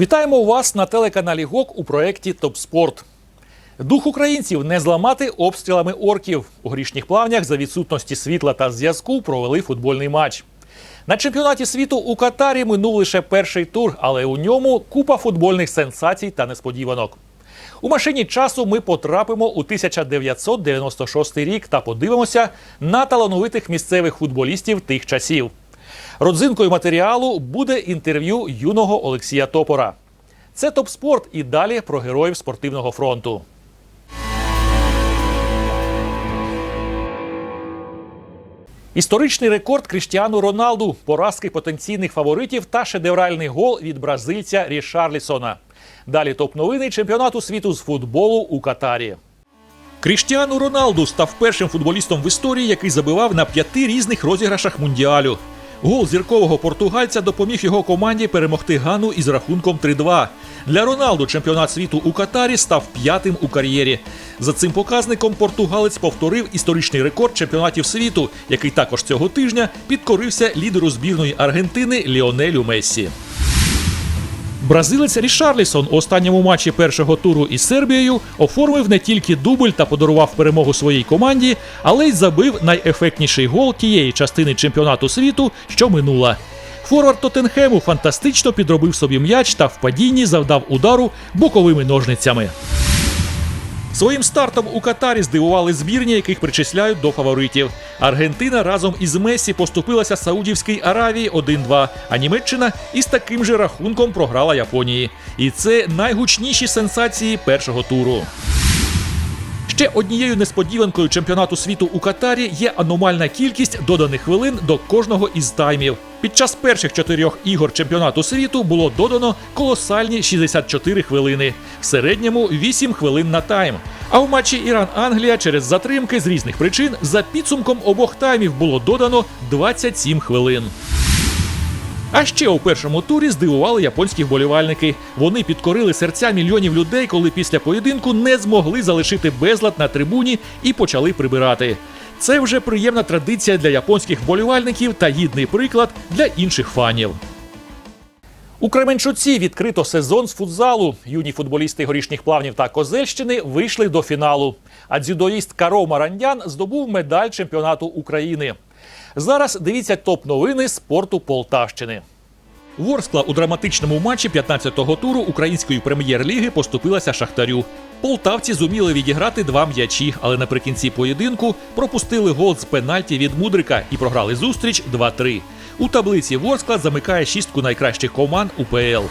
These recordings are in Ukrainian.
Вітаємо вас на телеканалі ГОК у проєкті Топ Спорт. Дух українців не зламати обстрілами орків. У грішніх плавнях за відсутності світла та зв'язку провели футбольний матч. На чемпіонаті світу у Катарі минув лише перший тур, але у ньому купа футбольних сенсацій та несподіванок. У машині часу ми потрапимо у 1996 рік та подивимося на талановитих місцевих футболістів тих часів. Родзинкою матеріалу буде інтерв'ю юного Олексія Топора. Це топ спорт і далі про героїв спортивного фронту. Історичний рекорд Кріштіану Роналду, поразки потенційних фаворитів та шедевральний гол від бразильця Рішарлісона. Далі топ новини чемпіонату світу з футболу у Катарі. Кріштіану Роналду став першим футболістом в історії, який забивав на п'яти різних розіграшах мундіалю. Гол зіркового португальця допоміг його команді перемогти Гану із рахунком 3-2. Для Роналду чемпіонат світу у Катарі став п'ятим у кар'єрі. За цим показником португалець повторив історичний рекорд чемпіонатів світу, який також цього тижня підкорився лідеру збірної Аргентини Ліонелю Мессі. Бразилець Рішарлісон у останньому матчі першого туру із Сербією оформив не тільки дубль та подарував перемогу своїй команді, але й забив найефектніший гол тієї частини чемпіонату світу, що минула. Форвард Тоттенхему фантастично підробив собі м'яч та в падінні завдав удару боковими ножницями. Своїм стартом у Катарі здивували збірні, яких причисляють до фаворитів. Аргентина разом із Месі поступилася Саудівській Аравії 1-2, а Німеччина із таким же рахунком програла Японії. І це найгучніші сенсації першого туру. Ще однією несподіванкою чемпіонату світу у Катарі є аномальна кількість доданих хвилин до кожного із таймів. Під час перших чотирьох ігор чемпіонату світу було додано колосальні 64 хвилини, в середньому 8 хвилин на тайм. А в матчі Іран-Англія через затримки з різних причин за підсумком обох таймів було додано 27 хвилин. А ще у першому турі здивували японські вболівальники. Вони підкорили серця мільйонів людей, коли після поєдинку не змогли залишити безлад на трибуні і почали прибирати. Це вже приємна традиція для японських вболівальників та гідний приклад для інших фанів. У Кременчуці відкрито сезон з футзалу. Юні футболісти горішніх плавнів та Козельщини вийшли до фіналу. А дзюдоїст Каро Марандян здобув медаль чемпіонату України. Зараз дивіться топ новини спорту Полтавщини. Ворскла у драматичному матчі 15-го туру української прем'єр-ліги поступилася Шахтарю. Полтавці зуміли відіграти два м'ячі, але наприкінці поєдинку пропустили гол з пенальті від Мудрика і програли зустріч 2-3. У таблиці Ворскла замикає шістку найкращих команд УПЛ.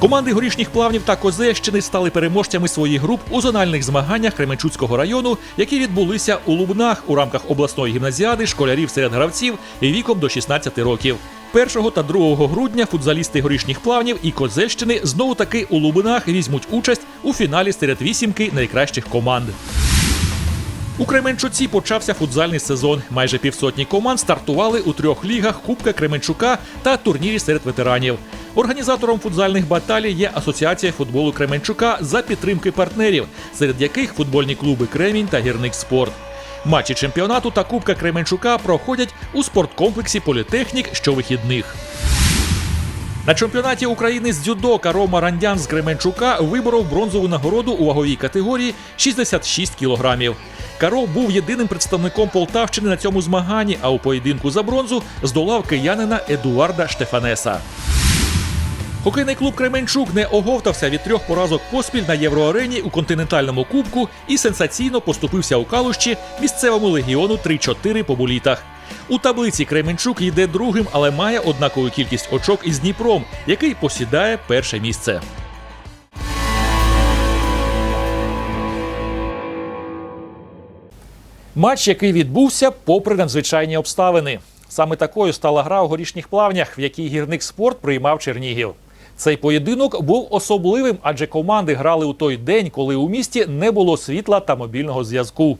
Команди горішніх плавнів та Козельщини стали переможцями своїх груп у зональних змаганнях Кременчуцького району, які відбулися у Лубнах у рамках обласної гімназіади школярів серед гравців і віком до 16 років. 1 та 2 грудня футзалісти горішніх плавнів і Козельщини знову таки у Лубнах візьмуть участь у фіналі серед вісімки найкращих команд. У Кременчуці почався футзальний сезон. Майже півсотні команд стартували у трьох лігах Кубка Кременчука та турнірі серед ветеранів. Організатором футзальних баталій є Асоціація футболу Кременчука за підтримки партнерів, серед яких футбольні клуби Кремінь та Гірник Спорт. Матчі чемпіонату та Кубка Кременчука проходять у спорткомплексі Політехнік щовихідних. На чемпіонаті України з дзюдо Каро Марандян з Кременчука виборов бронзову нагороду у ваговій категорії 66 кілограмів. Каро був єдиним представником Полтавщини на цьому змаганні, а у поєдинку за бронзу здолав киянина Едуарда Штефанеса. Хокейний клуб Кременчук не оговтався від трьох поразок поспіль на євроарені у континентальному кубку і сенсаційно поступився у калущі місцевому легіону 3-4 по булітах. У таблиці Кременчук йде другим, але має однакову кількість очок із Дніпром, який посідає перше місце. Матч, який відбувся попри надзвичайні обставини. Саме такою стала гра у горішніх плавнях, в якій гірник спорт приймав Чернігів. Цей поєдинок був особливим, адже команди грали у той день, коли у місті не було світла та мобільного зв'язку.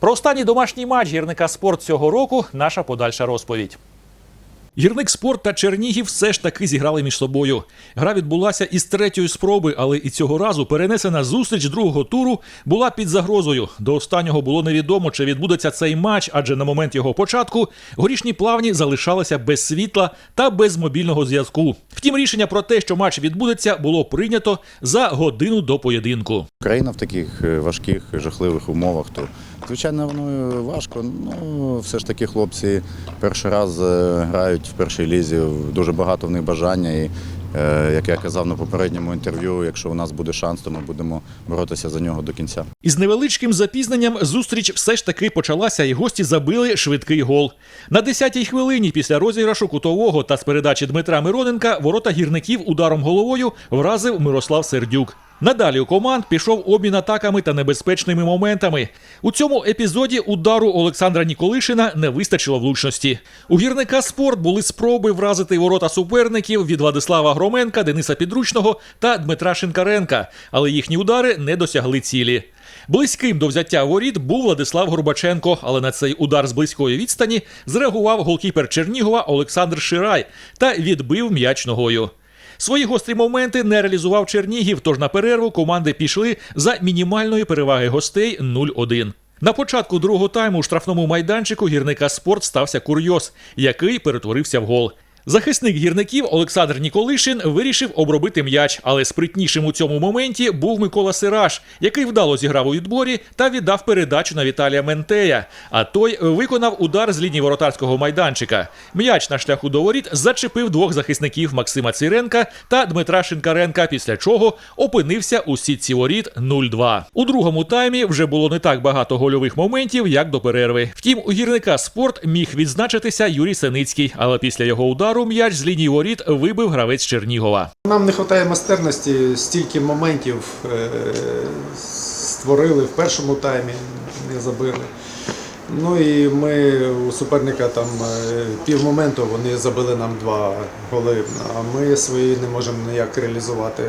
Про останній домашній матч гірника спорт цього року наша подальша розповідь. Гірник спорт та Чернігів все ж таки зіграли між собою. Гра відбулася із третьої спроби, але і цього разу перенесена зустріч другого туру була під загрозою. До останнього було невідомо, чи відбудеться цей матч, адже на момент його початку горішні плавні залишалися без світла та без мобільного зв'язку. Втім, рішення про те, що матч відбудеться, було прийнято за годину до поєдинку. Україна в таких е, важких, жахливих умовах, то звичайно воно важко. Ну все ж таки хлопці перший раз е, грають в першій лізі. Дуже багато в них бажання. І е, як я казав на попередньому інтерв'ю, якщо у нас буде шанс, то ми будемо боротися за нього до кінця. Із невеличким запізненням зустріч все ж таки почалася, і гості забили швидкий гол. На 10-й хвилині після розіграшу кутового та з передачі Дмитра Мироненка ворота гірників ударом головою вразив Мирослав Сердюк. Надалі у команд пішов обмін атаками та небезпечними моментами. У цьому епізоді удару Олександра Ніколишина не вистачило влучності. У гірника спорт були спроби вразити ворота суперників від Владислава Громенка, Дениса Підручного та Дмитра Шинкаренка, але їхні удари не досягли цілі. Близьким до взяття воріт був Владислав Горбаченко, але на цей удар з близької відстані зреагував голкіпер Чернігова Олександр Ширай та відбив м'яч ногою. Свої гострі моменти не реалізував Чернігів, тож на перерву команди пішли за мінімальної переваги гостей 0-1. На початку другого тайму у штрафному майданчику гірника спорт стався курйоз, який перетворився в гол. Захисник гірників Олександр Ніколишин вирішив обробити м'яч, але спритнішим у цьому моменті був Микола Сираш, який вдало зіграв у відборі та віддав передачу на Віталія Ментея. А той виконав удар з лінії воротарського майданчика. М'яч на шляху до воріт зачепив двох захисників Максима Циренка та Дмитра Шинкаренка, після чого опинився у сітці воріт 0-2. У другому таймі вже було не так багато гольових моментів, як до перерви. Втім, у гірника спорт міг відзначитися Юрій Синицький, але після його удару м'яч з лінії воріт вибив гравець Чернігова. Нам не вистачає майстерності, стільки моментів е, створили в першому таймі, не забили. Ну і ми у суперника там е, пів моменту вони забили нам два голи, а ми свої не можемо ніяк реалізувати.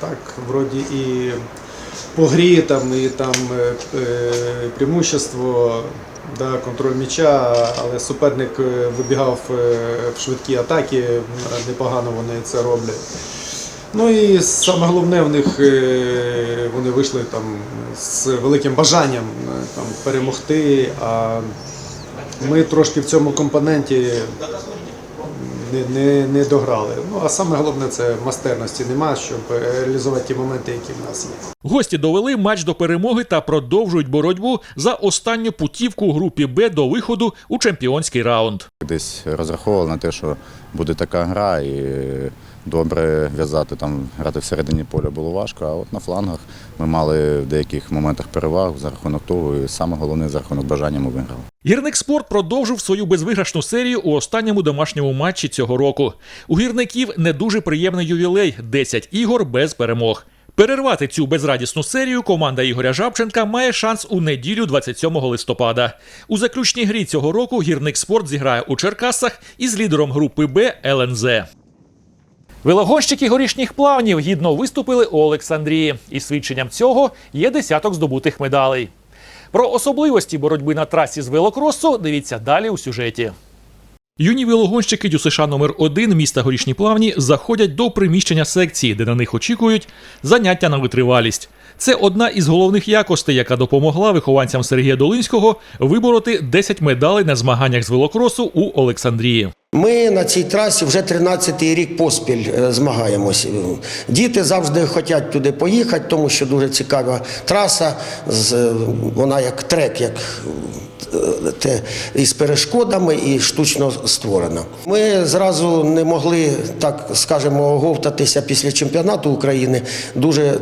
Так, вроді і по грі там, і там е, преимущество, да, контроль м'яча, але суперник е, вибігав е, в швидкі атаки, непогано вони це роблять. Ну і саме головне в них е, вони вийшли там з великим бажанням там, перемогти. А ми трошки в цьому компоненті не, не, не дограли. Ну а саме головне це майстерності нема, щоб реалізувати ті моменти, які в нас є. Гості довели матч до перемоги та продовжують боротьбу за останню путівку у групі Б до виходу у чемпіонський раунд. Десь розраховували на те, що буде така гра, і добре в'язати там, грати всередині поля було важко. А от на флангах ми мали в деяких моментах переваг за рахунок того, і саме головне за рахунок бажання ми виграли. Гірник спорт продовжив свою безвиграшну серію у останньому домашньому матчі цього року. У гірників не дуже приємний ювілей 10 ігор без перемог. Перервати цю безрадісну серію команда Ігоря Жабченка має шанс у неділю 27 листопада. У заключній грі цього року гірник спорт зіграє у Черкасах із лідером групи Б ЛНЗ. Велогонщики горішніх плавнів гідно виступили у Олександрії, і свідченням цього є десяток здобутих медалей. Про особливості боротьби на трасі з велокросу дивіться далі у сюжеті. Юні велогонщики ДЮСШ номер 1 міста Горішні Плавні заходять до приміщення секції, де на них очікують заняття на витривалість. Це одна із головних якостей, яка допомогла вихованцям Сергія Долинського вибороти 10 медалей на змаганнях з велокросу у Олександрії. Ми на цій трасі вже 13-й рік поспіль е, змагаємось. Діти завжди хочуть туди поїхати, тому що дуже цікава траса. е, Вона як трек, як те, із перешкодами і штучно створена. Ми зразу не могли, так скажемо, оговтатися після чемпіонату України. Дуже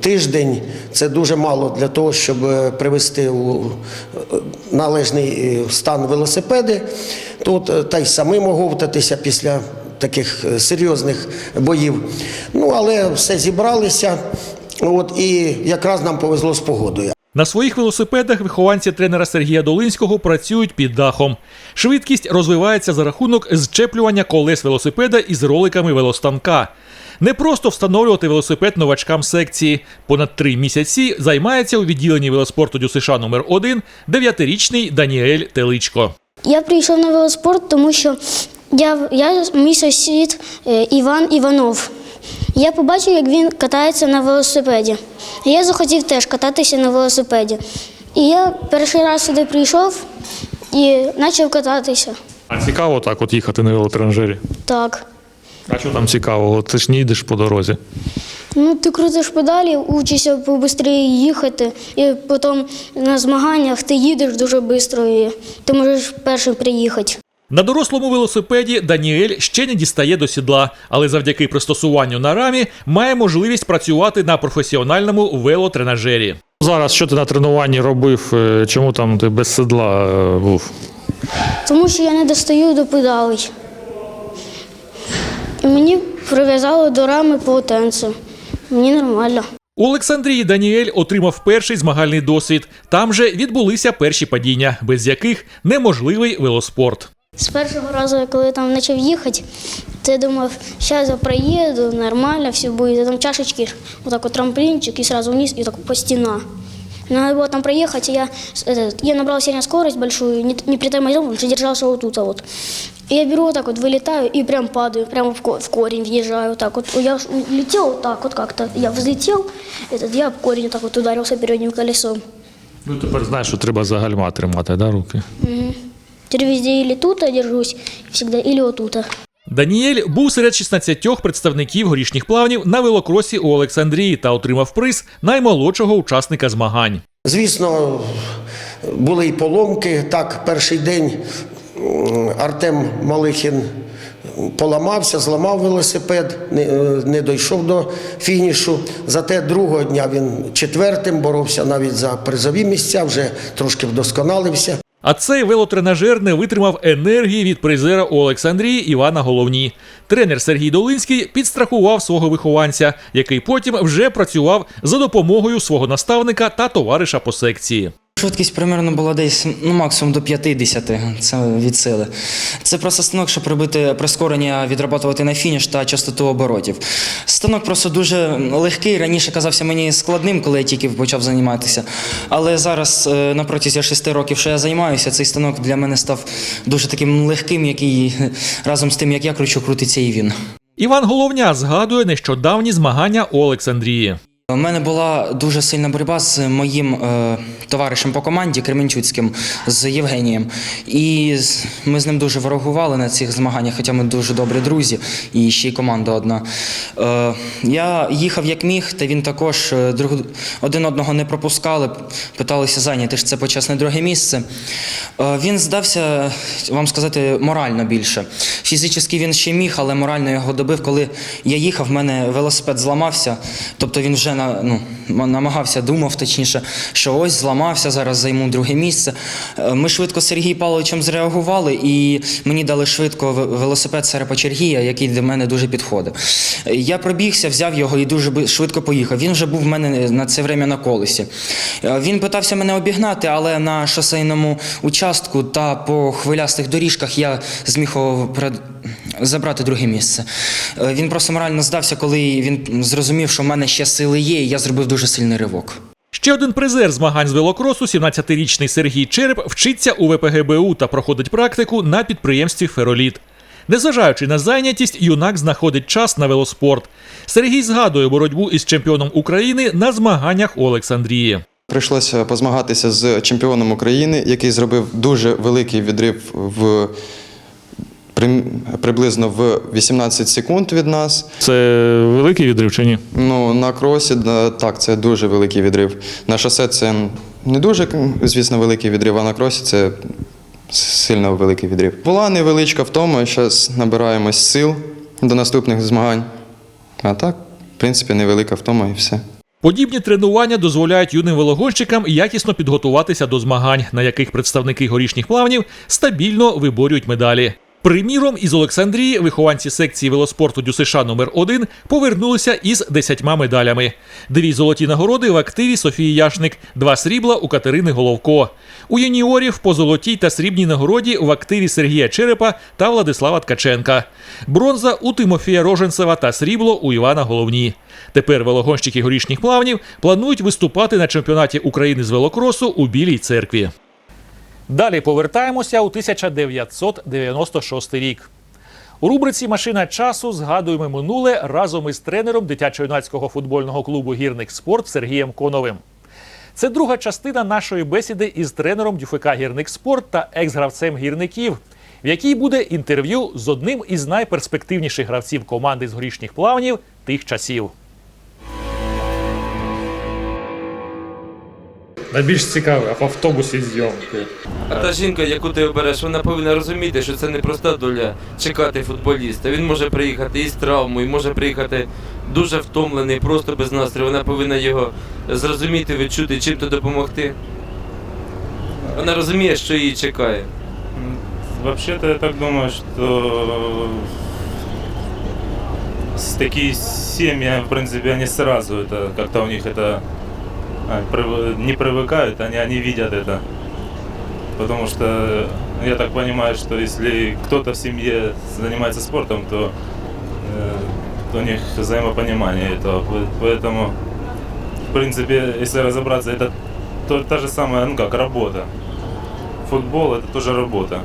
тиждень це дуже мало для того, щоб е, привести у е, належний е, стан велосипеди. Тут е, та й самим оговтатися після таких е, серйозних боїв. Ну але все зібралися. От і якраз нам повезло з погодою. На своїх велосипедах вихованці тренера Сергія Долинського працюють під дахом. Швидкість розвивається за рахунок зчеплювання колес велосипеда із роликами велостанка. Не просто встановлювати велосипед новачкам секції. Понад три місяці займається у відділенні велоспорту ДЮСШ номер 1 дев'ятирічний Даніель Теличко. Я прийшов на велоспорт, тому що Я, я мій сусід е, Іван Іванов. Я побачив, як він катається на велосипеді. Я захотів теж кататися на велосипеді. І я перший раз сюди прийшов і почав кататися. А цікаво так от їхати на велотренажері? Так. А що там цікавого? Ти ж не їдеш по дорозі. Ну, ти крутиш педалі, учишся побыстрее їхати, і потім на змаганнях ти їдеш дуже швидко і ти можеш першим приїхати. На дорослому велосипеді Даніель ще не дістає до сідла, але завдяки пристосуванню на рамі має можливість працювати на професіональному велотренажері. Зараз що ти на тренуванні робив? Е, Чому там ти без седла е, був? Тому що я не достаю до педалей. І мені прив'язали до рами полотенце. Мені нормально. У Олександрії Даніель отримав перший змагальний досвід. Там же відбулися перші падіння, без яких неможливий велоспорт. З першого разу, коли я там почав їхати, то я думав, зараз я проїду, нормально, все буде. Там чашечки, отак от трамплинчик, і сразу вниз, и так по стена. Надо было там проехать, и я, с- этот, я набрал сильно скорость большую, не, не притормозил, потому что держался вот тут вот. И я беру вот так вот, вылетаю и прям падаю, прямо в, ко- в корень въезжаю вот так вот. Я ж летел вот так вот как-то, я взлетел, этот, я об корень вот так вот ударился передним колесом. Ну тепер знаєш, що треба за гальма тримати, да, руки. Теперь везде или тут я держусь, всегда, или вот тут. Даніель був серед 16 представників горішніх плавнів на велокросі у Олександрії та отримав приз наймолодшого учасника змагань. Звісно, були і поломки. Так, перший день Артем Малихін поламався, зламав велосипед, не, е, не дійшов до фінішу. Зате другого дня він четвертим боровся навіть за призові місця, вже трошки вдосконалився. А цей велотренажер не витримав енергії від призера у Олександрії Івана Головні. Тренер Сергій Долинський підстрахував свого вихованця, який потім вже працював за допомогою свого наставника та товариша по секції. Швидкість примерно була десь ну, максимум до 50, це від сили. Це просто станок, щоб робити прискорення, відрабатувати на фініш та частоту оборотів. Станок просто дуже легкий. Раніше казався мені складним, коли я тільки почав займатися. Але зараз, е, на протязі 6 років, що я займаюся, цей станок для мене став дуже таким легким, який е, разом з тим, як я кручу, крутиться і він. Іван Головня згадує нещодавні змагання у Олександрії. У мене була дуже сильна боротьба з моїм е, товаришем по команді Кременчуцьким, з Євгенієм. І ми з ним дуже ворогували на цих змаганнях, хоча ми дуже добрі друзі, і ще й команда одна. Е, я їхав як міг, та він також е, друг, один одного не пропускали, питалися зайняти ж це почесне друге місце. Е, він здався, вам сказати, морально більше. Фізично він ще міг, але морально його добив, коли я їхав, в мене велосипед зламався. Тобто він вже на, ну, намагався, думав точніше, що ось зламався, зараз займу друге місце. Е, Ми швидко з Сергієм Павловичем зреагували, і мені дали швидко ве- велосипед Серепочергія, який до мене дуже підходив. Е, Я пробігся, взяв його і дуже швидко поїхав. Він вже був в мене на це время на колесі. Е, Він питався мене обігнати, але на шосейному участку та по хвилястих доріжках я зміг забрати друге місце. Е, Він просто морально здався, коли він зрозумів, що в мене ще сили є, і я зробив дуже сильний ривок. Ще один призер змагань з велокросу, 17-річний Сергій Череп, вчиться у ВПГБУ та проходить практику на підприємстві Фероліт. Незважаючи на зайнятість, юнак знаходить час на велоспорт. Сергій згадує боротьбу із чемпіоном України на змаганнях у Олександрії. Прийшлося позмагатися з чемпіоном України, який зробив дуже великий відрив в приблизно в 18 секунд від нас. Це великий відрив чи ні? Ну, на кросі, так, це дуже великий відрив. На шосе це не дуже, звісно, великий відрив, а на кросі це сильно великий відрив. Була невеличка втома, зараз набираємось сил до наступних змагань. А так, в принципі, невелика втома і все. Подібні тренування дозволяють юним велогонщикам якісно підготуватися до змагань, на яких представники горішніх плавнів стабільно виборюють медалі. Приміром, із Олександрії вихованці секції велоспорту ДЮСШ номер 1 повернулися із 10 медалями. Дві золоті нагороди в активі Софії Яшник, два срібла у Катерини Головко. У юніорів по золотій та срібній нагороді в активі Сергія Черепа та Владислава Ткаченка. Бронза у Тимофія Роженцева та срібло у Івана Головні. Тепер велогонщики горішніх плавнів планують виступати на чемпіонаті України з велокросу у Білій церкві. Далі повертаємося у 1996 рік. У рубриці Машина часу згадуємо минуле разом із тренером дитячо-юнацького футбольного клубу Гірник Спорт Сергієм Коновим. Це друга частина нашої бесіди із тренером ДЮФК Гірник Спорт та екс-гравцем гірників, в якій буде інтерв'ю з одним із найперспективніших гравців команди з горішніх плавнів тих часів. Найбільш цікаве в автобусі зйомки. А та жінка, яку ти обереш, вона повинна розуміти, що це не проста доля чекати футболіста. Він може приїхати із травмою, може приїхати дуже втомлений, просто без настрою. Вона повинна його зрозуміти, відчути, чим то допомогти. Вона розуміє, що її чекає. Вообще-то я так думаю, что с такие семьи, в принципе, они сразу это как-то у них это не привыкают, они, они видят это. Потому что я так понимаю, что если кто-то в семье занимается спортом, то, э, у них взаимопонимание этого. По- Поэтому, в принципе, если разобраться, это то, та же самая, ну как, работа. Футбол это тоже работа.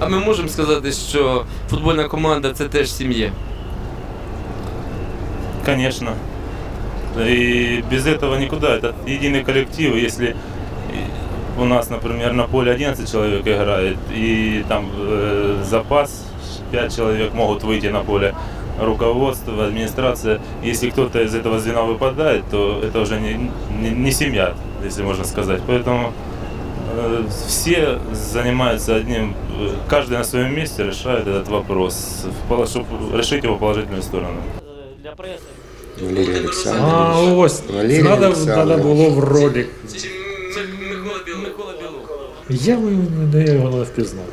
А ми можемо сказати, що футбольна команда це теж сім'я. Конечно. И без этого никуда. Это единый коллектив. Если у нас, например, на поле 11 человек играет, и там э, запас 5 человек могут выйти на поле, руководство, администрация. Если кто-то из этого звена выпадает, то это уже не, не, не семья, если можно сказать. Поэтому э, все занимаются одним, каждый на своем месте решает этот вопрос, чтобы решить его положительную сторону. Валерій А ось Валерій треба, Олександрович. треба було в ролик. Микола Біло, Микола Біло. Я би не його не впізнав.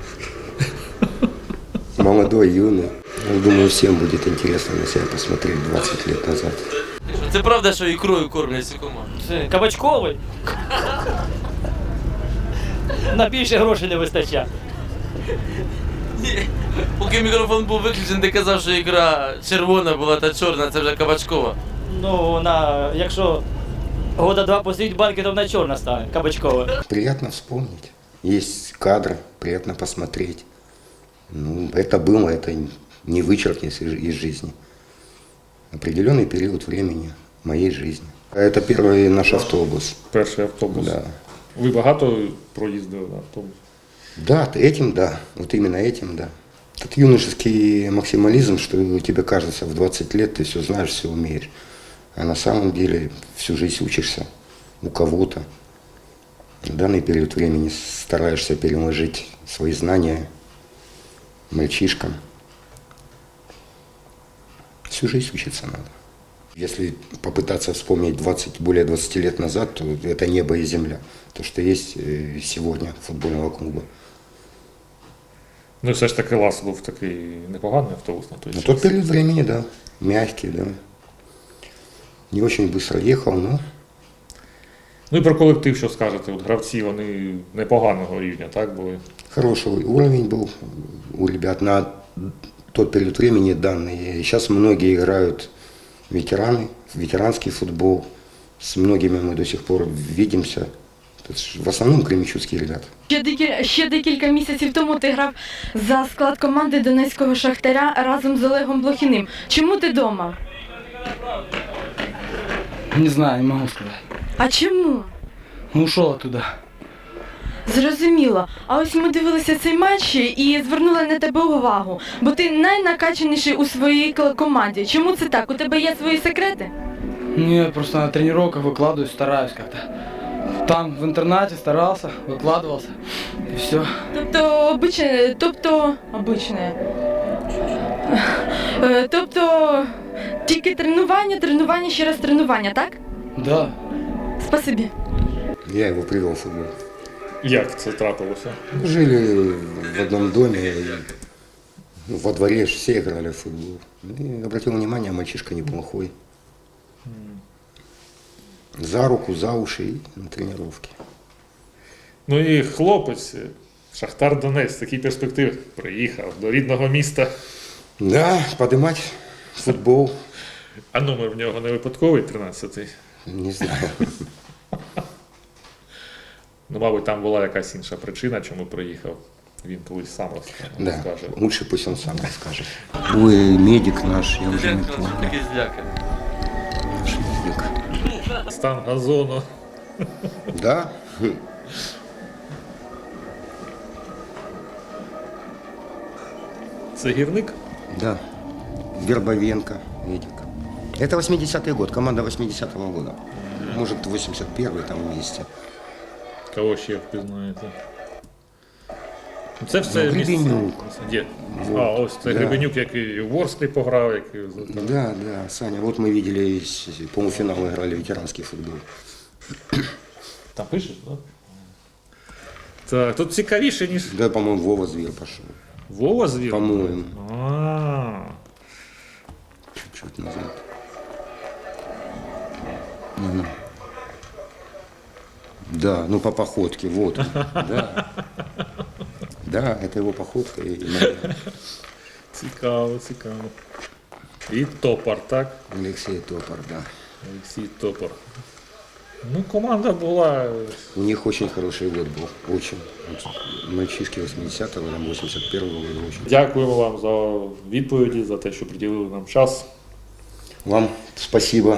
Молодой, юный. Я думаю, всем будет интересно на себя посмотреть 20 лет назад. Це правда, що ікрою кормлять цю команду? Це Кабачковий. На більше грошей не вистачає. Ні. Поки мікрофон був виключений, ти казав, що ікра червона була та чорна, це вже кабачкова. Ну, вона, якщо года два посидить банки, то вона чорна стане, кабачкова. Приятно вспомнить. Есть кадры, приятно посмотреть. Ну, это было, это не вычеркнешь из из жизни. Определенный период времени моей жизни. Это первый наш автобус. Перший автобус. Да. Ви багато проїздили на автобус? Да, этим да. Вот именно этим да. Тот юношеский максимализм, что тебе кажется, в 20 лет ты все знаешь, все умеешь. А на самом деле всю жизнь учишься у кого-то. В данный период времени стараешься переложить свои знания мальчишкам. Всю жизнь учиться надо. Если попытаться вспомнить 20, более 20 лет назад, то это небо и земля. То, что есть э, сегодня футбольного клуба. Ну, все ж таки лас був такий непоганий автобус на той На час. тот период времени, да, мягкий, да. Не очень быстро ехал, но Ну і про колектив, що скажете? От гравці вони непоганого рівня, так були. хороший уровень был у ребят на тот период времени данный. И сейчас многие играют ветераны, в ветеранский футбол. С многими мы до сих пор видимся. Это ж в основном кременчуцкие ребята. Ще декілька, ще декілька місяців тому ти грав за склад команди Донецького Шахтаря разом з Олегом Блохіним. Чому ти вдома? Не знаю, не можу сказати. А чому? Ну, ушов оттуда. Зрозуміло. А ось ми дивилися цей матч і звернули на тебе увагу, бо ти найнакачаніший у своїй кл- команді. Чому це так? У тебе є свої секрети? Ну, я просто на тренировках выкладываюсь, стараюсь как-то. Там в интернате старался, выкладывался. И все. Тобто обичне, тобто обичне. Е, Тобто тільки тренування, тренування, ще раз тренування, так? Да. Спасибі. Я его привел в футбол. Як це трапилося? Жили в одном доме, и во дворе ж все играли в футбол. И обратил внимание, мальчишка неплохой. За руку, за уши и на тренировке. Ну і хлопець, Шахтар Донець, такі перспективи. Приїхав до рідного міста. Да, подымать футбол, А номер в нього не випадковий 13-й. не знаю. Ну, мабуть, там була якась інша причина, чому приїхав. Він колись сам розкаже. Да, лучше пусть он сам расскажет. Ой, медик наш, я уже не помню. Наш медик. Стан газону. Да? Хм. Це гірник? Да. Вербовенко, медик. Это 80-й год, команда 80-го года. Может, 81-й там вместе. Кого ще впізнаєте? Це все Ну, Гребенюк. Де? Вот. А, ось це Да. Гребенюк, який в Ворсклі пограв, який Да, да, Саня, вот мы видели, с- полуфинал играли ветеранский футбол. Там пишеш, так? Так, тут цікавіше, ніж Да, по-моему, Вова Зверь пошел. Вова звір. По-моему, А, чуть-чуть назад. Мгм. Да, ну по походке, вот он, да. Да, это его походка. И, цікаво, цікаво. І топор, так? Алексей Топор, да. Олексій Топор. Ну, команда була. У них очень хороший год был, очень. Мальчишки 80-го, там 81-го года очень. Дякуємо вам за відповіді, за те, що приділили нам час. Вам спасибо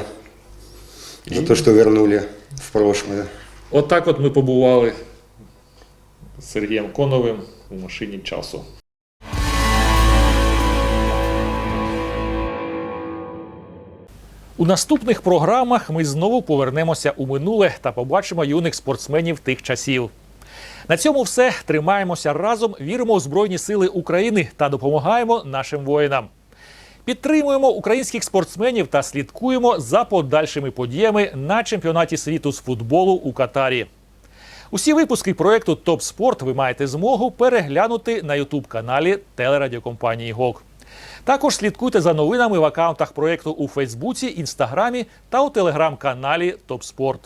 за то, что вернули в прошлое. От так от ми побували з Сергієм Коновим у машині часу. У наступних програмах ми знову повернемося у минуле та побачимо юних спортсменів тих часів. На цьому все. Тримаємося разом, віримо у Збройні Сили України та допомагаємо нашим воїнам. Підтримуємо українських спортсменів та слідкуємо за подальшими подіями на чемпіонаті світу з футболу у Катарі. Усі випуски проекту Топ Спорт ви маєте змогу переглянути на Ютуб каналі телерадіокомпанії ГОК. Також слідкуйте за новинами в аккаунтах проекту у Фейсбуці, Інстаграмі та у телеграм-каналі Топ Спорт.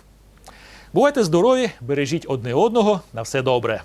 Бувайте здорові, бережіть одне одного. На все добре.